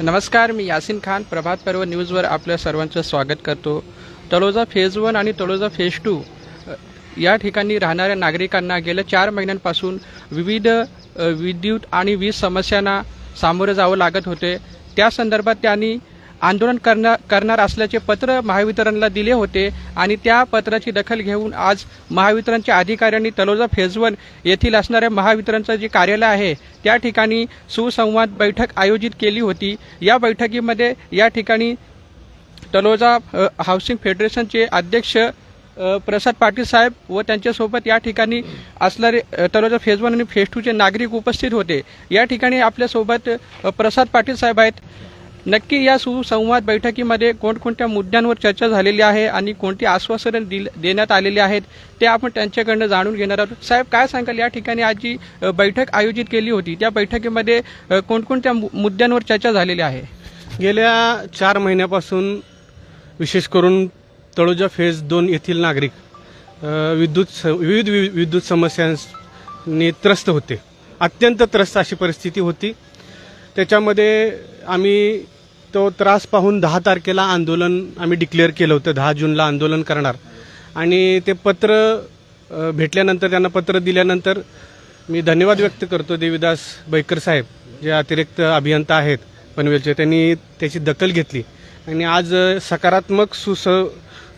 नमस्कार मी यासिन खान प्रभात पर्व न्यूजवर आपल्या सर्वांचं स्वागत करतो. तळोजा फेज वन आणि तळोजा फेज टू या ठिकाणी राहणाऱ्या नागरिकांना गेल्या चार महिन्यांपासून विविध विद्युत आणि वीज समस्यांना सामोरं जावं लागत होते. त्या संदर्भात त्यांनी आंदोलन करणार करणार असल्याचे पत्र महावितरणला दिले होते आणि त्या पत्राची दखल घेऊन आज महावितरणच्या अधिकाऱ्यांनी तलोजा फेजवन येथील असणाऱ्या महावितरणचं जे कार्यालय आहे त्या ठिकाणी सुसंवाद बैठक आयोजित केली होती. या बैठकीमध्ये या ठिकाणी तलोजा हाऊसिंग फेडरेशनचे अध्यक्ष प्रसाद पाटील साहेब व त्यांच्यासोबत या ठिकाणी असणारे तलोजा फेज वन आणि फेज टूचे नागरिक उपस्थित होते. या ठिकाणी आपल्यासोबत प्रसाद पाटील साहेब आहेत. नक्की या सुसंवाद बैठकीमध्ये कोणकोणत्या मुद्द्यांवर चर्चा झालेली आहे आणि कोणती आश्वासनं दिल देण्यात आलेली आहेत ते आपण त्यांच्याकडनं जाणून घेणार आहोत. साहेब काय सांगाल? या ठिकाणी आज जी बैठक आयोजित केली होती. त्या बैठकीमध्ये कोणकोणत्या मु- मुद्द्यांवर चर्चा झालेली आहे? गेल्या चार महिन्यापासून विशेष करून तळोजा फेज दोन येथील नागरिक विद्युत विविध वि- विद्युत समस्यांनी त्रस्त होते. अत्यंत त्रस्त अशी परिस्थिती होती. त्याच्यामध्ये आम्ही तो त्रास पाहून दहा तारखेला आंदोलन आम्ही डिक्लेअर केलं होतं. दहा जूनला आंदोलन करणार. आणि ते पत्र भेटल्यानंतर त्यांना पत्र दिल्यानंतर मी धन्यवाद व्यक्त करतो देवीदास बैकर साहेब जे अतिरिक्त अभियंता आहेत पनवेलचे. त्यांनी त्याची दखल घेतली. आणि आज सकारात्मक सुस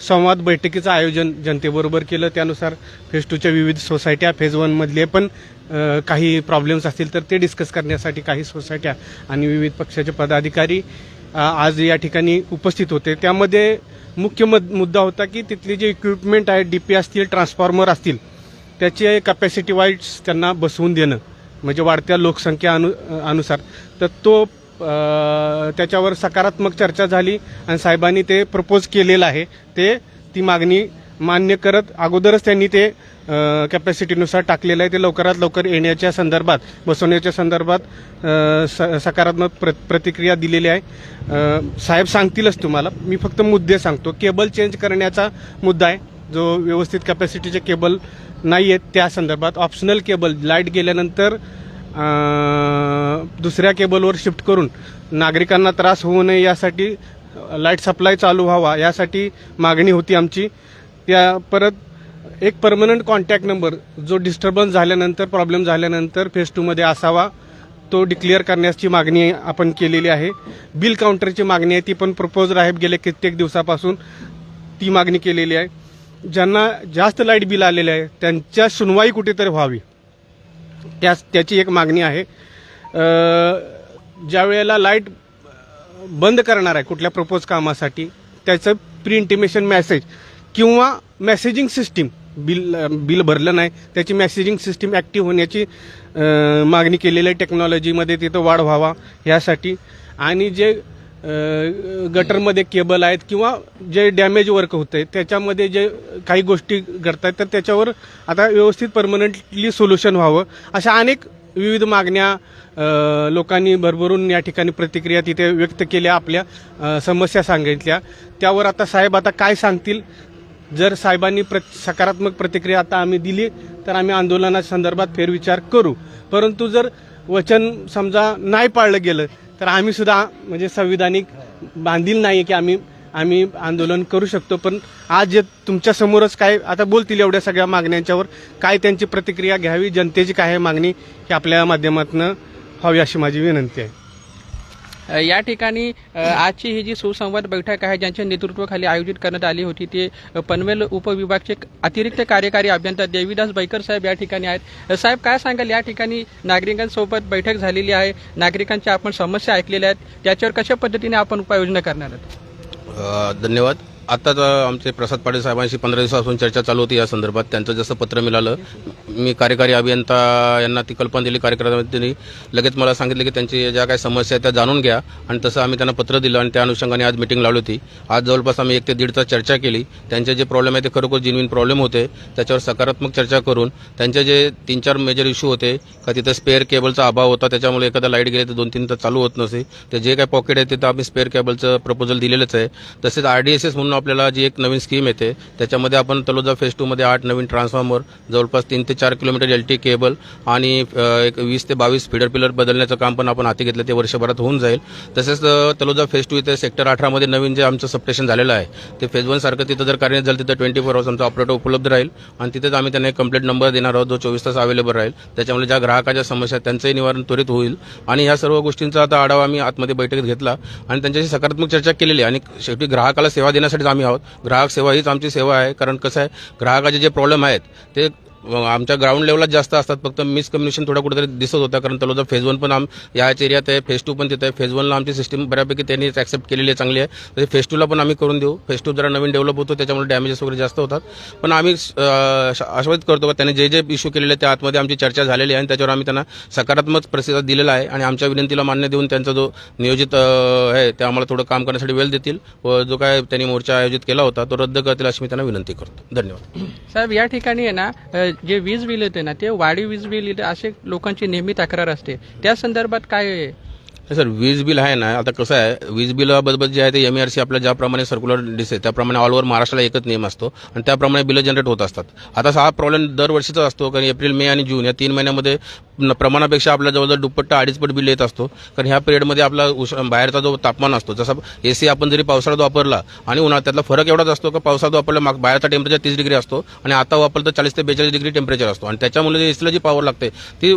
संवाद बैठकीचं आयोजन जनतेबरोबर केलं. त्यानुसार फेज टूच्या विविध सोसायट्या फेज वनमधले पण काही प्रॉब्लेम्स असतील तर ते डिस्कस करण्यासाठी काही सोसायट्या आणि विविध पक्षाचे पदाधिकारी आज या ठिकाणी उपस्थित होते. त्यामध्ये मुख्य मद- मुद्दा होता की तिथले जे इक्विपमेंट आहेत डीपी असतील ट्रान्सफॉर्मर असतील त्याचे कॅपॅसिटी वाईट्स त्यांना बसवून देणं म्हणजे वाढत्या लोकसंख्या अनु अनुसार. तर तो त्याच्यावर सकारात्मक चर्चा झाली आणि साहेबांनी ते प्रपोज केलेलं आहे. ते ती मागणी मान्य करत अगोदरच त्यांनी ते कॅपॅसिटीनुसार टाकलेलं आहे. ते लवकरात लवकर येण्याच्या संदर्भात बसवण्याच्या संदर्भात स- सकारात्मक प्र प्रतिक्रिया दिलेली आहे. साहेब सांगतीलच तुम्हाला. मी फक्त मुद्दे सांगतो. केबल चेंज करण्याचा मुद्दा आहे. जो व्यवस्थित कॅपॅसिटीचे केबल नाही आहेत त्या संदर्भात ऑप्शनल केबल लाइट गेल्यानंतर दुसऱ्या केबलवर शिफ्ट करून नागरिकांना त्रास होऊ नये यासाठी लाइट सप्लाय चालू व्हावा यासाठी मागणी होती आमची. त्या परत एक परमनंट कॉन्टॅक्ट नंबर जो डिस्टर्बन्स झाल्यानंतर प्रॉब्लेम झाल्यानंतर फेज टूमध्ये असावा तो डिक्लेअर करण्याची मागणी आपण केलेली आहे. बिल काउंटरची मागणी आहे ती पण प्रपोज आहे गेल्या कित्येक दिवसापासून ती मागणी केलेली आहे. ज्यांना जास्त लाइट बिल आलेले आहे त्यांच्या सुनवाई कुठेतरी व्हावी. त्या त्याची एक मागणी आहे. ज्या वेळेला लाइट बंद करणार आहे कुठल्या प्रपोज कामासाठी त्याचं प्री इंटिमेशन मेसेज किंवा मेसेजिंग सिस्टीम बिल बिल भरलं नाही. त्याची मेसेजिंग सिस्टीम ॲक्टिव्ह होण्याची मागणी केलेली आहे टेक्नॉलॉजीमध्ये तिथं वाढ व्हावा ह्यासाठी. आणि जे गटरमध्ये केबल आहेत किंवा जे डॅमेज वर्क होतं आहे त्याच्यामध्ये जे काही गोष्टी घडतात तर त्याच्यावर आता व्यवस्थित परमनंटली सोल्युशन व्हावं. अशा अनेक विविध मागण्या लोकांनी भरभरून या ठिकाणी प्रतिक्रिया तिथे व्यक्त केल्या आपल्या समस्या सांगितल्या. त्यावर आता साहेब आता काय सांगतील जर साहेबांनी प्र सकारात्मक प्रतिक्रिया आता आम्ही दिली तर आम्ही आंदोलना संदर्भात फेरविचार करू. परंतु जर वचन समजा नाही पाळलं गेलं तर आम्ही सुद्धा म्हणजे संविधानिक बांधील नाही की आम्ही आम्ही आंदोलन करू शकतो. पण आज जे तुमच्यासमोरच काय आता बोलतील एवढ्या सगळ्या मागण्यांच्यावर काय त्यांची प्रतिक्रिया घ्यावी जनतेची काय आहे मागणी ही आपल्या माध्यमातून व्हावी अशी माझी विनंती आहे. या ठिकाणी आजची ही जी सुसंवाद बैठक आहे ज्यांच्या नेतृत्वाखाली आयोजित करण्यात आली होती ते पनवेल उपविभागचे अतिरिक्त कार्यकारी अभियंता देवीदास बैकर साहेब या ठिकाणी आहेत. साहेब काय सांगाल? या ठिकाणी नागरिकांसोबत बैठक झालेली आहे. नागरिकांच्या आपण समस्या ऐकलेल्या आहेत. त्याच्यावर कशा पद्धतीने आपण उपाययोजना करणार आहोत? धन्यवाद. आत्ताच आमचे प्रसाद पाटील साहेबांशी पंधरा दिवसापासून चर्चा चालू होती या संदर्भात. त्यांचं जसं पत्र मिळालं मी कार्यकारी अभियंता यांना ती कल्पना दिली कार्यक्रमामध्ये लगेच मला सांगितलं की त्यांची ज्या काही समस्या आहेत त्या जाणून घ्या. आणि तसं आम्ही त्यांना पत्र दिलं आणि त्या अनुषंगाने आज मिटिंग लावली होती. आज जवळपास आम्ही एक ते दीड तास चर्चा केली. त्यांचे जे प्रॉब्लेम आहे ते खरोखर जिनविन प्रॉब्लेम होते. त्याच्यावर सकारात्मक चर्चा करून त्यांचे जे तीन चार मेजर इश्यू होते का तिथं स्पेअर केबलचा अभाव होता त्याच्यामुळे एखादा लाइट गेले तर दोन तीन तास चालू होत नसे. ते जे काही पॉकेट आहे तिथं आम्ही स्पेअर केबलचं प्रपोजल दिलेलंच आहे. तसेच आर डी एस एस म्हणून आपल्याला जी एक नवीन स्कीम येते त्याच्यामध्ये आपण तलोजा फेज टूमध्ये आठ नवीन ट्रान्सफॉर्मर जवळपास तीन ते चार किलोमीटर एल टी केबल आणि एक वीस ते बावीस फिडर पिलर बदलण्याचं काम पण आपण हाती घेतलं ते वर्षभरात होऊन जाईल. तसेच तलोजा फेज टू इथे सेक्टर अठरामध्ये नवीन जे आमचं सबस्टेशन झालेलं आहे ते फेज वन सारखं तिथं जर कार्य झालं तिथं ट्वेंटी फोर आवर्स आमचा ऑपरेटर उपलब्ध राहील आणि तिथेच आम्ही त्यांना एक कंप्लेंट नंबर देणार आहोत जो चोवीस तास अवेलेबल राहील. त्याच्यामुळे ज्या ग्राहकाच्या समस्या त्यांचंही निवारण त्वरित होईल. आणि ह्या सर्व गोष्टींचा आता आढावा आम्ही आतमध्ये बैठकीत घेतला आणि त्यांच्याशी सकारात्मक चर्चा केलेली आणि शेवटी ग्राहकाला सेवा देण्यासाठी आम्ही आहोत. ग्राहक सेवा हीच आमची सेवा आहे. कारण कसं आहे ग्राहकाचे जे प्रॉब्लेम आहेत ते आमच्या ग्राउंड लेवललाच जास्त असतात. फक्त मिसकम्युनिकेशन थोडा कुठेतरी दिसत होता कारण तलोजा फेज वन पण आम याच एरियात आहे फेज टू पण तिथे आहे फेज वनला आमची सिस्टीम बऱ्यापैकी त्यांनी ॲक्सेप्ट केलेली आहे चांगली आहे. तर फेज टूला पण आम्ही करून देऊ. फेज टू जरा नवीन डेव्हलप होतो त्याच्यामुळे डॅमेजेस वगैरे जास्त होतात. पण आम्ही आश्वासित करतो का त्यांनी जे जे इश्यू केलेले त्या आतमध्ये आमची चर्चा झालेली आहे. आणि त्याच्यावर आम्ही त्यांना सकारात्मक प्रतिसाद दिलेला आहे. आणि आमच्या विनंतीला मान्य देऊन त्यांचा जो नियोजित आहे ते आम्हाला थोडं काम करण्यासाठी वेळ देतील. व जो काय त्यांनी मोर्चा आयोजित केला होता तो रद्द करतील अशी मी त्यांना विनंती करतो. धन्यवाद. साहेब या ठिकाणी आहे ना जे वीज बिल येते ना ते वाढीव वीज बिल येते असे लोकांची नेहमी तक्रार असते त्या संदर्भात काय आहे? सर वीज बिल आहे ना आता कसं आहे वीज बिलाबद्दल जे आहे ते एम आर सी आपल्या ज्याप्रमाणे सर्क्युलर दिसते त्याप्रमाणे ऑल ओव्हर महाराष्ट्राला एकच नियम असतो आणि त्याप्रमाणे बिलं जनरेट होत असतात आता हा प्रॉब्लेम दरवर्षीचा असतो कारण एप्रिल मे आणि जून या तीन महिन्यामध्ये प्रमाणापेक्षा आपल्या जवळजवळ दुप्पट अडीचपट बिल येत असतो. कारण ह्या पिरियडमध्ये आपला उष बाहेरचा जो तापमान असतो जसा ए सी आपण जरी पावसाळ्यात वापरला आणि उन्हाळ्यात त्यातला फरक एवढाच असतो का पावसाळ्यात वापरला माग बाहेरचा टेम्परेचर तीस डिग्री असतो आणि आता वापरलं चाळीस ते बेचाळीस डिग्री टेम्परेचर असतो. आणि त्याच्यामुळे एसीला जी पॉवर लागते ती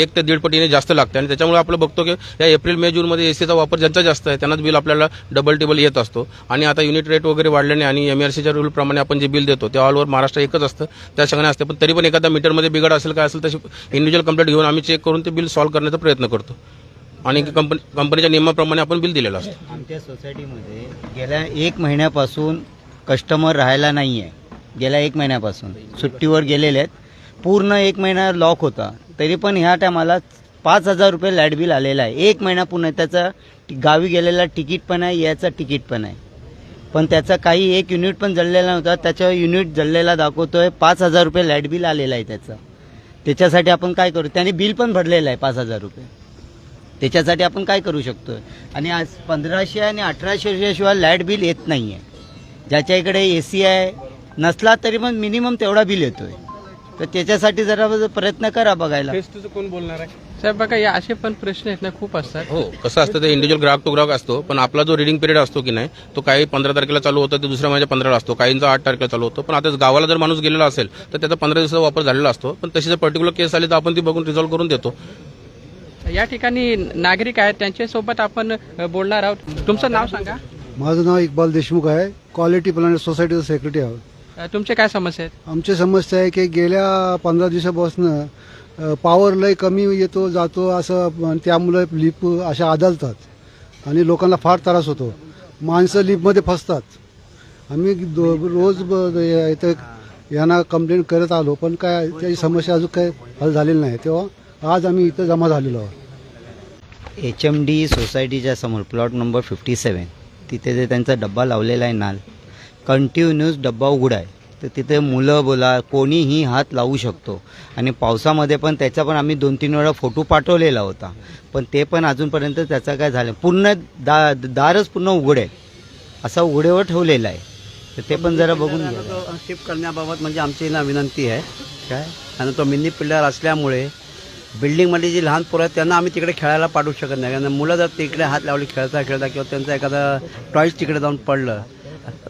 एक ते दीड पटीने जास्त लागते. आणि त्याच्यामुळे आपलं बघतो की या एप्रिल मे जूनमध्ये ए सीचा वापर ज्यांचा जास्त आहे त्यांनाच बिल आपल्याला डबल टेबल येत असतो. आणि आता युनिट रेट वगैरे वाढल्याने आणि एम आर सीच्या रूलप्रमाणे आपण जे बिल देतो ते ऑल ओव्हर महाराष्ट्र एकच असतं. त्या सगळ्या असते. पण तरी पण एखादा मीटरमध्ये बिघड असेल काय असेल तशी इंडिव्हिज्युअल कंप्लेंट घेऊन आम्ही चेक करून ते बिल सॉल्व्ह करण्याचा प्रयत्न करतो. आणि कंपनी कंपनीच्या नियमाप्रमाणे आपण बिल दिलेलं असतं. आमच्या सोसायटीमध्ये गेल्या एक महिन्यापासून कस्टमर राहायला नाही आहे गेल्या एक महिन्यापासून. सुट्टीवर गेलेले आहेत. पूर्ण एक महिना लॉक होता. तरी पण ह्या टायमाला पाच हजार रुपये लाइट बिल आलेलं आहे. एक महिना पूर्ण त्याचा गावी गेलेला तिकीट पण आहे याचा तिकीट पण आहे. पण त्याचा काही एक युनिट पण जळलेला नव्हता. त्याच्या युनिट जळलेला दाखवतोय. पाच हजार रुपये लाइट बिल आलेलं आहे त्याचं. त्याच्यासाठी आपण काय करू? त्याने बिल पण भरलेलं आहे पाच हजार रुपये. त्याच्यासाठी आपण काय करू शकतो आणि आज पंधराशे आणि अठराशेच्याशिवाय लाइट बिल येत नाही आहे ज्याच्या इकडे ए सी आहे नसला तरी पण मिनिमम तेवढा बिल येतो आहे तर त्याच्यासाठी जरा प्रयत्न करा बघायला. कोण बोलणार आहे? साहेब बघा या असे पण प्रश्न आहेत ना खूप असतात. हो कसं असतं ते इंडिव्हिज्युअल ग्राहक टू ग्राहक असतो पण आपला जो रिडिंग पिरियड असतो की नाही तो काही पंधरा तारखेला चालू होतो ते दुसऱ्या महिन्याच्या पंधरा असतो. काहींचा आठ तारखेला चालू होतो पण आता गावाला जर माणूस गेलेला असेल तर त्याचा पंधरा दिवसाचा वापर झालेला असतो पण तशी जर पर्टिक्युलर केस आली तर आपण ती बघून रिझॉल्व्ह करून देतो. या ठिकाणी नागरिक आहेत त्यांच्यासोबत आपण अ, बोलणार आहोत. तुमचं नाव सांगा. माझं नाव इक्बाल देशमुख आहे. क्वालिटी प्लॅनेट सोसायटीचा सेक्रेटरी आहे. अ, तुमचे काय समस्या आहेत? आमची समस्या आहे की गेल्या पंधरा दिवसापासून पॉवर लय कमी येतो जातो असं त्यामुळे लिप अशा आदळतात आणि लोकांना फार त्रास होतो. माणसं लिपमध्ये फसतात. आम्ही दो रोज इथं यांना कंप्लेंट करत आलो पण काय त्याची समस्या अजून काय हल झालेली नाही. तेव्हा आज आम्ही इथं जमा झालेलो आहोत. एच एम डी सोसायटीच्या समोर प्लॉट नंबर फिफ्टी सेवन तिथे जे त्यांचा डब्बा लावलेला आहे नाल कंटिन्यूस डब्बा उघडा आहे. तर तिथे मुलं बोला कोणीही हात लावू शकतो. आणि पावसामध्ये पण त्याचा पण आम्ही दोन तीन वेळा फोटो पाठवलेला होता. पण ते पण अजूनपर्यंत त्याचा काय झालं पूर्ण दा दारच पूर्ण उघड आहे. असा उघडेवर ठेवलेला आहे. तर ते पण जरा बघून शिफ्ट करण्याबाबत म्हणजे आमची ना विनंती आहे. काय? आणि तो मिनी पिल्लर असल्यामुळे बिल्डिंगमध्ये जी लहान पोरं आहेत त्यांना आम्ही तिकडे खेळायला पाठवू शकत नाही. कारण मुलं जर तिकडे हात लावली खेळता खेळता किंवा त्यांचं एखादं टॉईस तिकडे जाऊन पडलं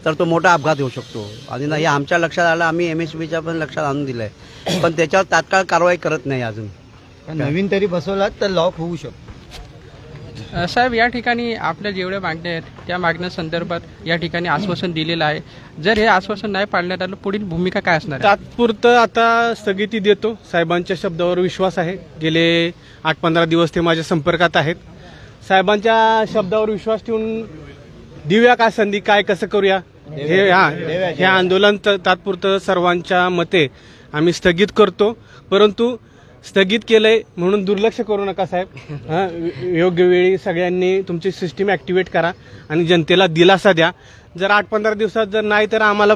तर तो मोठा अपघात होऊ शकतो. आणि ना हे आमच्या लक्षात आलं आम्ही एम एस बीच्या पण लक्षात आणून दिलं आहे पण त्याच्यावर तात्काळ कारवाई करत नाही अजून. नवीन तरी बसवलात तर लॉक होऊ शकतो. साहेब या ठिकाणी आपल्या जेवढ्या मागण्या आहेत त्या मागण्या संदर्भात या ठिकाणी आश्वासन दिलेलं आहे. जर हे आश्वासन नाही पाळण्यात आलं पुढील भूमिका काय असणार आहे? तात्पुरतं आता स्थगिती देतो. साहेबांच्या शब्दावर विश्वास आहे. गेले आठ पंधरा दिवस ते माझ्या संपर्कात आहेत. साहेबांच्या शब्दावर विश्वास ठेवून देऊया काय संधी? काय कसं करूया? हे हा हे आंदोलन तात्पुरतं सर्वांच्या मते आम्ही स्थगित करतो. परंतु स्थगित केलंय म्हणून दुर्लक्ष करू नका साहेब. हा, योग्य वेळी सगळ्यांनी तुमची सिस्टीम ऍक्टिव्हेट करा आणि जनतेला दिलासा द्या. जर आठ पंधरा दिवसात जर नाही तर आम्हाला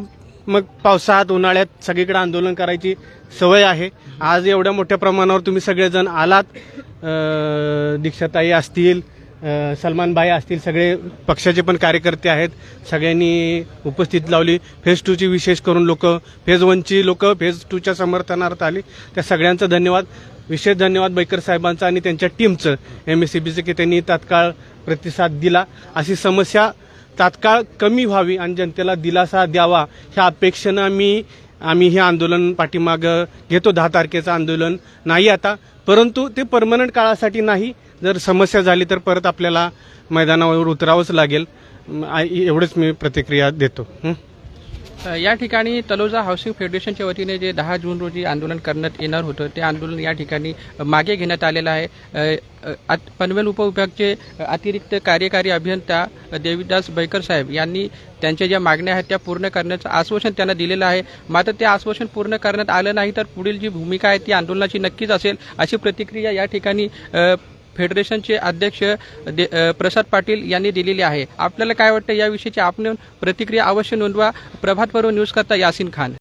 मग पावसाळ्यात उन्हाळ्यात सगळीकडे आंदोलन करायची सवय आहे. आज एवढ्या मोठ्या प्रमाणावर तुम्ही सगळेजण आलात. दीक्षाताई असतील सलमान भाई असतील सगळे पक्षाचे पण कार्यकर्ते आहेत. सगळ्यांनी उपस्थित लावली. फेज टूची विशेष करून लोक फेज वनची लोक फेज टूच्या समर्थनार्थ आली. त्या सगळ्यांचा धन्यवाद. विशेष धन्यवाद बैकर साहेबांचा आणि त्यांच्या टीमचं एम एस सी बीचं की त्यांनी तात्काळ प्रतिसाद दिला. अशी समस्या तात्काळ कमी व्हावी आणि जनतेला दिलासा द्यावा ह्या अपेक्षेनं आम्ही आम्ही हे आंदोलन पाठीमागं घेतो. दहा तारखेचं आंदोलन नाही आता. परंतु ते परमनंट काळासाठी नाही. जर समस्या झाली तर परत आपल्याला मैदानावर उतरावंच लागेल. एवढंच मी प्रतिक्रिया देतो. या ठिकाणी तलोजा हाऊसिंग फेडरेशनच्या वतीने जे दहा जून रोजी आंदोलन करण्यात येणार होतं ते आंदोलन या ठिकाणी मागे घेण्यात आलेलं आहे. आत- पनवेल उपविभागचे अतिरिक्त कार्यकारी अभियंता देवीदास बैकर साहेब यांनी त्यांच्या ज्या मागण्या आहेत त्या पूर्ण करण्याचं आश्वासन त्यांना दिलेलं आहे. मात्र ते आश्वासन पूर्ण करण्यात आलं नाही तर पुढील जी भूमिका आहे ती आंदोलनाची नक्कीच असेल अशी प्रतिक्रिया या ठिकाणी फेडरेशनचे अध्यक्ष दे- प्रसाद पाटील यांनी दिलेली आहे. आपल्याला काय वाटतं याविषयीची आपण प्रतिक्रिया अवश्य नोंदवा. प्रभात पर्व न्यूज करता यासिन खान.